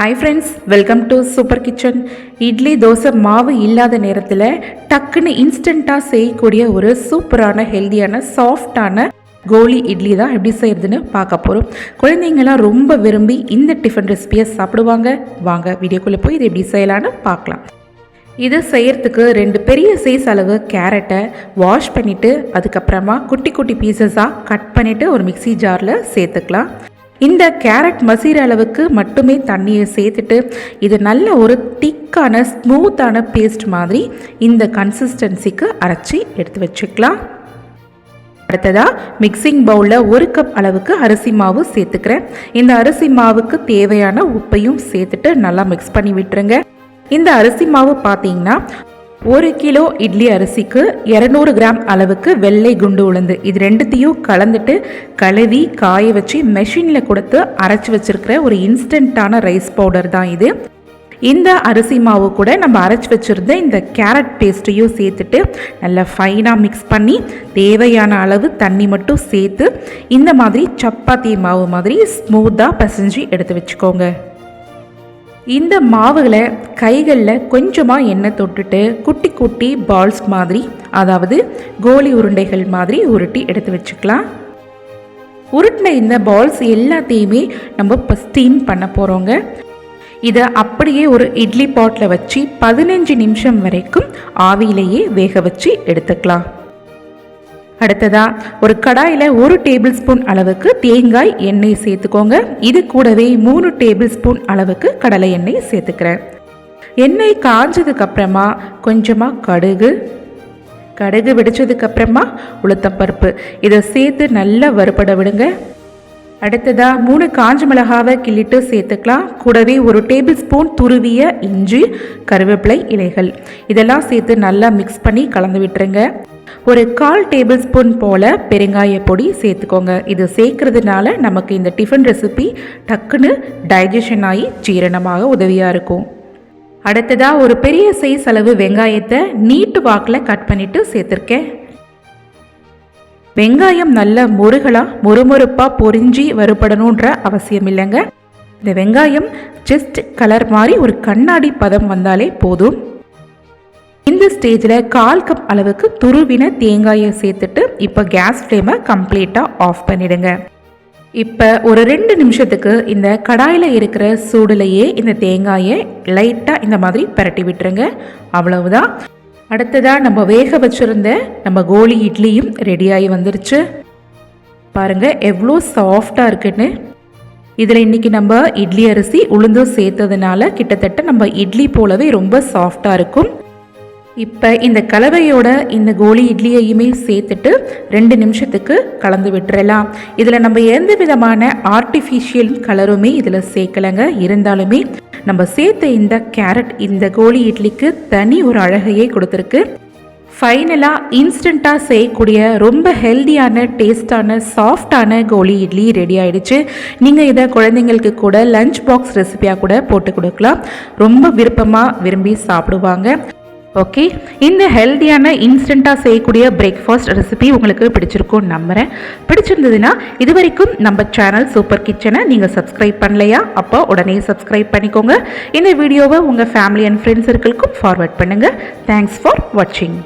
Hi friends welcome to super kitchen idli dosa மாவு இல்லாத நேரத்தில் டக்குன்னு இன்ஸ்டண்ட்டாக செய்யக்கூடிய ஒரு சூப்பரான ஹெல்தியான சாஃப்டான கோலி இட்லி தான் எப்படி செய்கிறதுன்னு பார்க்க போகிறோம் குழந்தைங்களாம் ரொம்ப விரும்பி இந்த டிஃபன் ரெசிபியை சாப்பிடுவாங்க. வாங்க வீடியோக்குள்ளே போய் இது எப்படி செய்யலான்னு பார்க்கலாம். இது செய்கிறதுக்கு ரெண்டு பெரிய சைஸ் அளவு கேரட்டை வாஷ் பண்ணிவிட்டு அதுக்கப்புறமா குட்டி குட்டி பீசஸாக கட் பண்ணிவிட்டு ஒரு மிக்ஸி ஜாரில் சேர்த்துக்கலாம். இந்த கேரட் மசீர அளவுக்கு மட்டுமே தண்ணியை சேர்த்துட்டு இது நல்ல ஒரு திக்கான ஸ்மூத்தான பேஸ்ட் மாதிரி இந்த கன்சிஸ்டன்சிக்கு அரைச்சி எடுத்து வச்சுக்கலாம். அடுத்ததாக மிக்சிங் பவுலில் ஒரு கப் அளவுக்கு அரிசி மாவு சேர்த்துக்கிறேன். இந்த அரிசி மாவுக்கு தேவையான உப்பையும் சேர்த்துட்டு நல்லா மிக்ஸ் பண்ணி விட்டுருங்க. இந்த அரிசி மாவு பார்த்தீங்கன்னா ஒரு கிலோ இட்லி அரிசிக்கு இரநூறு கிராம் அளவுக்கு வெள்ளை குண்டு உளுந்து. இது ரெண்டுத்தையும் கலந்துட்டு கழுவி காய வச்சு மெஷினில் கொடுத்து அரைச்சி வச்சிருக்கிற ஒரு இன்ஸ்டண்ட்டான ரைஸ் பவுடர் தான் இது. இந்த அரிசி மாவு கூட நம்ம அரைச்சி வச்சுருந்த இந்த கேரட் பேஸ்ட்டையும் சேர்த்துட்டு நல்லா ஃபைனாக மிக்ஸ் பண்ணி தேவையான அளவு தண்ணி மட்டும் சேர்த்து இந்த மாதிரி சப்பாத்தி மாவு மாதிரி ஸ்மூத்தாக பசைஞ்சு எடுத்து வச்சுக்கோங்க. இந்த மாவுகளை கைகளில் கொஞ்சமாக எண்ணெய் தொட்டுட்டு குட்டி குட்டி பால்ஸ் மாதிரி அதாவது கோலி உருண்டைகள் மாதிரி உருட்டி எடுத்து வச்சுக்கலாம். உருட்டின இந்த பால்ஸ் எல்லாத்தையுமே நம்ம இப்போ ஸ்டீம் பண்ண போகிறோங்க இதை அப்படியே ஒரு இட்லி பாட்டில் வச்சு பதினஞ்சு நிமிஷம் வரைக்கும் ஆவியிலேயே வேக வச்சு எடுத்துக்கலாம். அடுத்ததா ஒரு கடாயில் ஒரு டேபிள் ஸ்பூன் அளவுக்கு தேங்காய் எண்ணெய் சேர்த்துக்கோங்க. இது கூடவே மூணு டேபிள் ஸ்பூன் அளவுக்கு கடலை எண்ணெய் சேர்த்துக்கிறேன். எண்ணெய் காஞ்சதுக்கு அப்புறமா கொஞ்சமாக கடுகு. கடுகு வெடிச்சதுக்கு அப்புறமா உளுத்தப்பருப்பு இதை சேர்த்து நல்லா வறுபட விடுங்க. அடுத்ததாக மூணு காஞ்ச மிளகாவை கிள்ளிட்டு சேர்த்துக்கலாம். கூடவே ஒரு டேபிள் ஸ்பூன் துருவிய இஞ்சி கருவேப்பிலை இலைகள். இதெல்லாம் சேர்த்து நல்லா மிக்ஸ் பண்ணி கலந்து விட்டுருங்க. ஒரு கால் டேபிள் ஸ்பூன் போல் பெருங்காய பொடி சேர்த்துக்கோங்க. இது சேர்க்கறதுனால நமக்கு இந்த டிஃபன் ரெசிபி டக்குன்னு டைஜஷன் ஆகி ஜீரணமாக உதவியாக இருக்கும். அடுத்ததாக ஒரு பெரிய சைஸ் அளவு வெங்காயத்தை நீட்டு வாக்கில் கட் பண்ணிவிட்டு சேர்த்துருக்கேன். வெங்காயம் நல்ல முருகலாக மொறுமொறுப்பாக பொறிஞ்சி வருபடணுன்ற அவசியம் இல்லைங்க. இந்த வெங்காயம் ஜஸ்ட் கலர் மாதிரி ஒரு கண்ணாடி பதம் வந்தாலே போதும். இந்த ஸ்டேஜில் கால் கப் அளவுக்கு துருவின தேங்காயை சேர்த்துட்டு இப்போ கேஸ் ஃப்ளேமை கம்ப்ளீட்டாக ஆஃப் பண்ணிடுங்க. இப்போ ஒரு ரெண்டு நிமிஷத்துக்கு இந்த கடாயில் இருக்கிற சூடுலையே இந்த தேங்காயை லைட்டாக இந்த மாதிரி பரட்டி விட்டுருங்க. அவ்வளவுதான். அடுத்ததாக நம்ம வேக வச்சுருந்த நம்ம கோலி இட்லியும் ரெடியாகி வந்துருச்சு. பாருங்கள் எவ்வளோ சாஃப்டாக இருக்குன்னு. இதில் இன்றைக்கி நம்ம இட்லி அரிசி உளுந்தும் சேர்த்ததுனால கிட்டத்தட்ட நம்ம இட்லி போலவே ரொம்ப சாஃப்டாக இருக்கும். இப்போ இந்த கலவையோட இந்த கோலி இட்லியையுமே சேர்த்துட்டு ரெண்டு நிமிஷத்துக்கு கலந்து விட்டுறலாம். இதில் நம்ம எந்த விதமான ஆர்டிஃபிஷியல் கலருமே இதில் சேர்க்கலைங்க. இருந்தாலுமே நம்ம சேர்த்த இந்த கேரட் இந்த கோலி இட்லிக்கு தனி ஒரு அழகையே கொடுத்துருக்கு. ஃபைனலாக இன்ஸ்டண்ட்டாக செய்யக்கூடிய ரொம்ப ஹெல்த்தியான டேஸ்டான சாஃப்டான கோலி இட்லி ரெடி ஆயிடுச்சு. நீங்கள் இதை குழந்தைங்களுக்கு கூட லஞ்ச் பாக்ஸ் ரெசிபியாக கூட போட்டு கொடுக்கலாம். ரொம்ப விருப்பமாக விரும்பி சாப்பிடுவாங்க. ஓகே இந்த ஹெல்த்தியான இன்ஸ்டண்ட்டாக செய்யக்கூடிய பிரேக்ஃபாஸ்ட் ரெசிபி உங்களுக்கு பிடிச்சிருக்கும் நம்புகிறேன் பிடிச்சிருந்ததுன்னா இது வரைக்கும் நம்ம சேனல் சூப்பர் கிச்சனை நீங்கள் சப்ஸ்கிரைப் பண்ணலையா? அப்போ உடனே சப்ஸ்கிரைப் பண்ணிக்கோங்க. இந்த வீடியோவை உங்கள் ஃபேமிலி அண்ட் ஃப்ரெண்ட்ஸ் சர்க்கிள்க்கும் ஃபார்வர்ட் பண்ணுங்கள் தேங்க்ஸ் ஃபார் வாட்சிங்